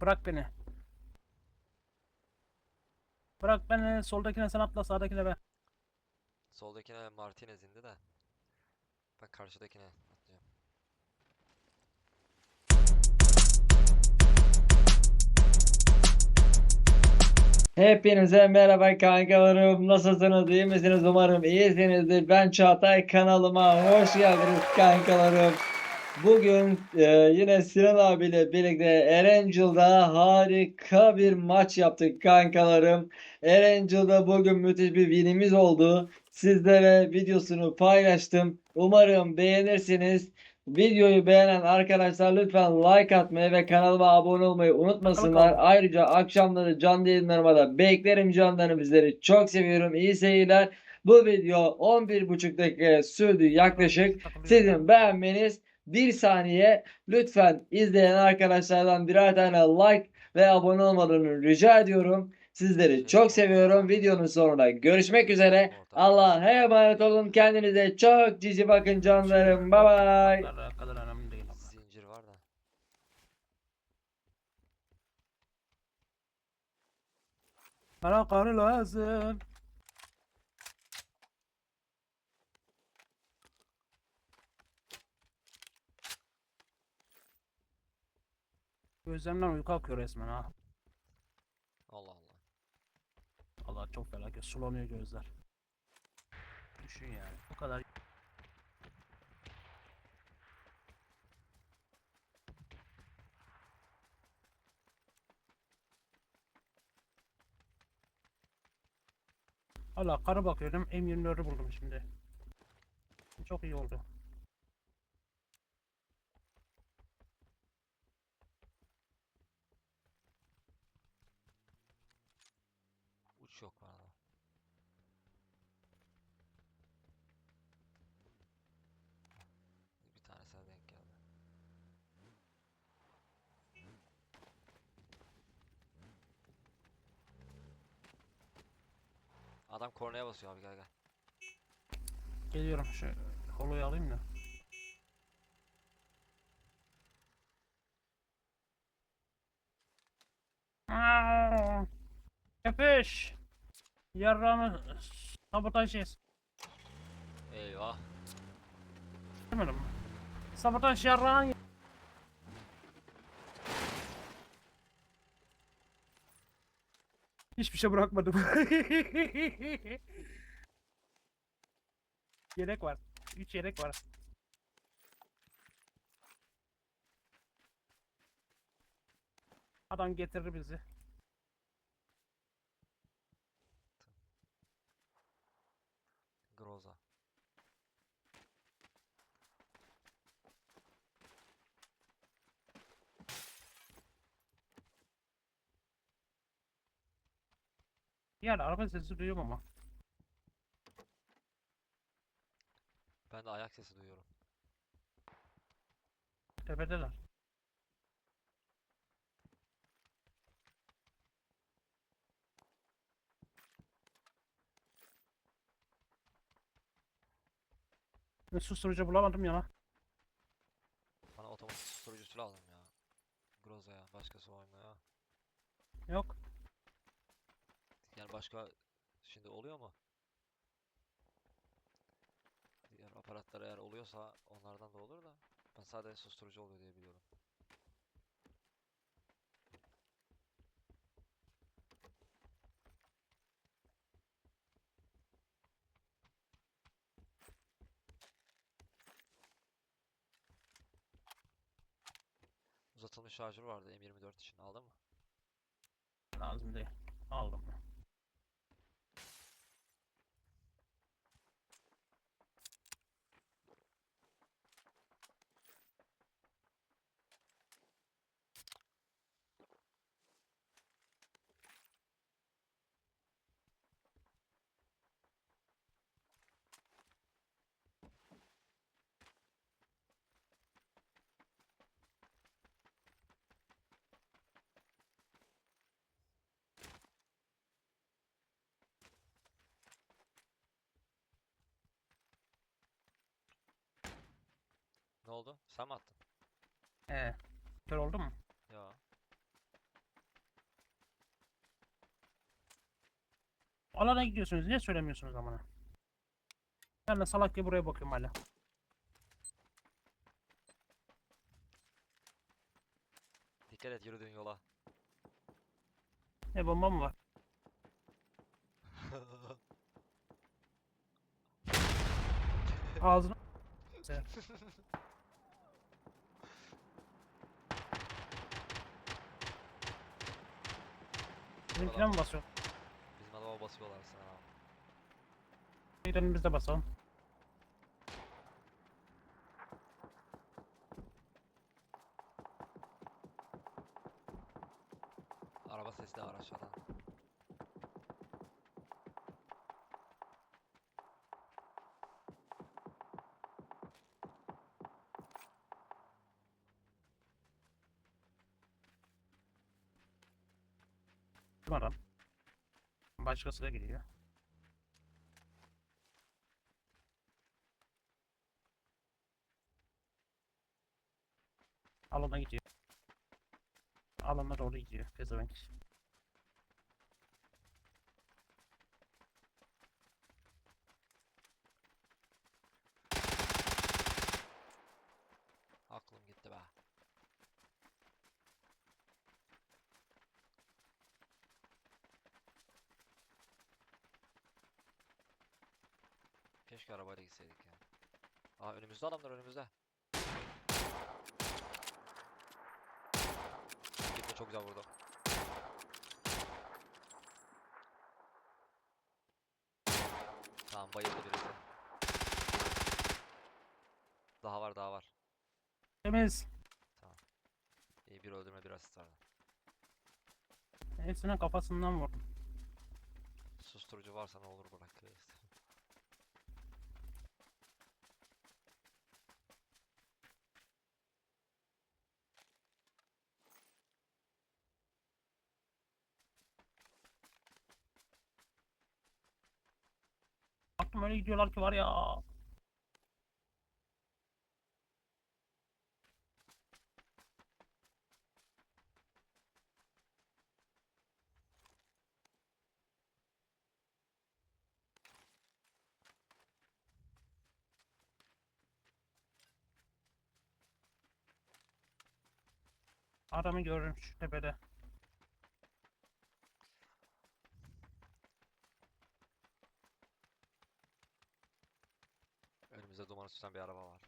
Bırak beni. Bırak beni. Soldakine sen atla, sağdakine ben. Soldakine Martinez indi de. Ben karşıdakine atlayacağım. Hepinize merhaba kankalarım. Nasılsınız? iyi misiniz? Umarım iyisinizdir. Ben Çağatay kanalıma hoş geldiniz kankalarım. Bugün e, yine Sinan abiyle birlikte Erencil'da harika bir maç yaptık kankalarım. Erencil'da bugün müthiş bir winimiz oldu. Sizlere videosunu paylaştım. Umarım beğenirsiniz. Videoyu beğenen arkadaşlar lütfen like atmayı ve kanalıma abone olmayı unutmasınlar. Ayrıca akşamları canlı yayınlarıma da beklerim canlarım bizleri. Çok seviyorum. İyi seyirler. Bu video 11,5 dakika sürdü yaklaşık. Sizin beğenmeniz bir saniye. Lütfen izleyen arkadaşlardan birer tane like ve abone olmalarını rica ediyorum. Sizleri çok seviyorum. Videonun sonunda görüşmek üzere. Allah'a emanet olun. Kendinize çok cici bakın canlarım. Bye bye. Zincir var da. Bana lazım. Gözlerimden uyku akıyor resmen ha. Allah Allah. Allah çok felaket sulanıyor gözler. Düşün yani. Bu kadar. Allah karı bakıyordum. M24'ü buldum şimdi. Çok iyi oldu. Yok da. Bir tanesine denk geldi. Adam kornaya basıyor abi gel gel. Geliyorum şu holoyu alayım da. Yapış. Yarrağını sabotaj et. Eyvah. Demedim mi? Sabotaj yarrağını Hiçbir şey bırakmadım. yedek var. 3 yedek var. Adam getirir bizi. Groza. Yerde araba sesi duyuyorum ama. Ben de ayak sesi duyuyorum. Tepedeler. Ben susturucu bulamadım ya. lan. Bana otomatik susturucusu lazım ya. Groza'ya. Başkası var mı ya? Yok. Başka şimdi oluyor mu? Diğer aparatlar eğer oluyorsa onlardan da olur da ben sadece susturucu oluyor diye biliyorum. Uzatılmış şarjör vardı M24 için aldın mı? Lazım değil. Aldım. oldu? Sen mi attın? Ee, kör oldu mu? Ya. Alana gidiyorsunuz. Niye söylemiyorsunuz amına? Ben de salak gibi buraya bakıyorum hala. Dikkat et yürüdüğün yola. Ne bomba mı var? Ağzına... Bizimkine mi basıyor? Bizim adama basıyorlar sana. Gidelim biz de basalım. Araba sesi de var aşağıdan. Kim adam? Başkası da geliyor. Alana gidiyor. Alana doğru gidiyor. Pezevenk. Keşke arabayla gitseydik ya. Aa önümüzde adamlar önümüzde. Gitme çok güzel vurdu. Tamam bayıldı birisi. Daha var daha var. Temiz. İyi bir öldürme bir asist vardı. Hepsinin kafasından vurdum. Susturucu varsa ne olur bırak. ya. Öyle gidiyorlar ki var ya. Adamı gördüm şu tepede. Tutan bir araba var.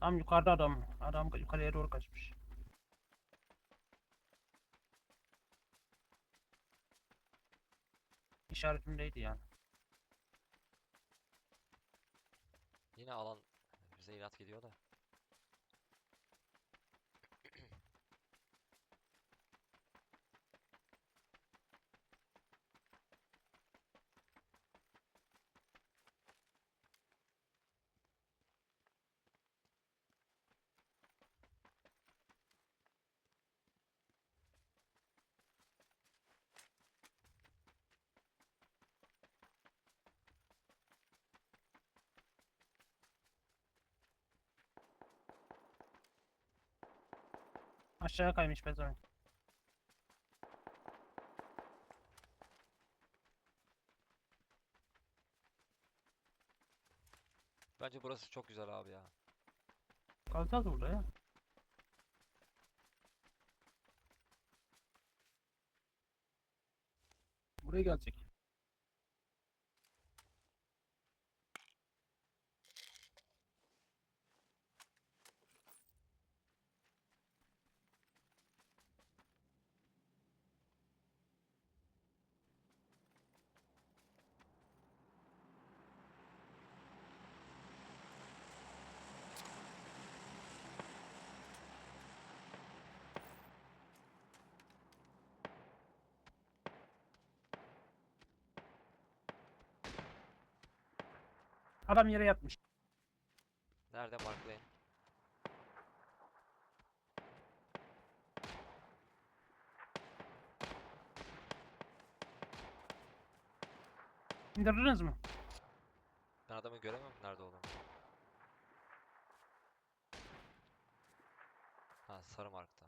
Tam yukarıda adam. Adam yukarıya doğru kaçmış. İşaretimdeydi yani. Yine alan bize inat gidiyor da. Aşağıya kaymış pezevenk. Bence burası çok güzel abi ya. Kalacağız burada ya. Buraya gelecek. Adam yere yatmış. Nerede marklayın? İndirdiniz mi? Ben adamı göremiyorum nerede olduğunu. Ha sarı markta.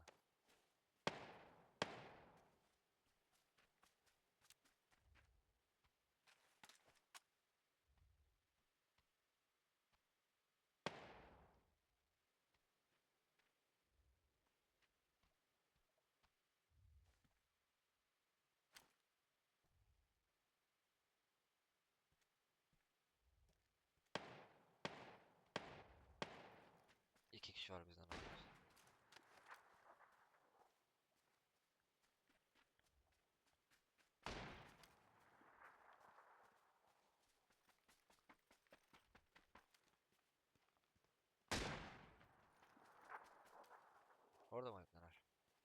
Kişi var bizden ayrı. Orada mı?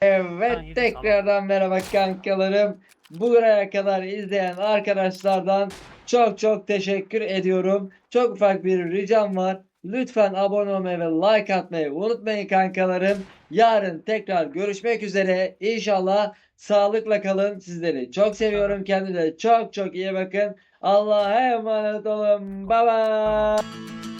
Evet yine tekrardan merhaba kankalarım. Buraya kadar izleyen arkadaşlardan çok çok teşekkür ediyorum. Çok ufak bir ricam var. Lütfen abone olmayı ve like atmayı unutmayın kankalarım. Yarın tekrar görüşmek üzere. İnşallah sağlıkla kalın. Sizleri çok seviyorum. Kendinize çok çok iyi bakın. Allah'a emanet olun. Bye bye.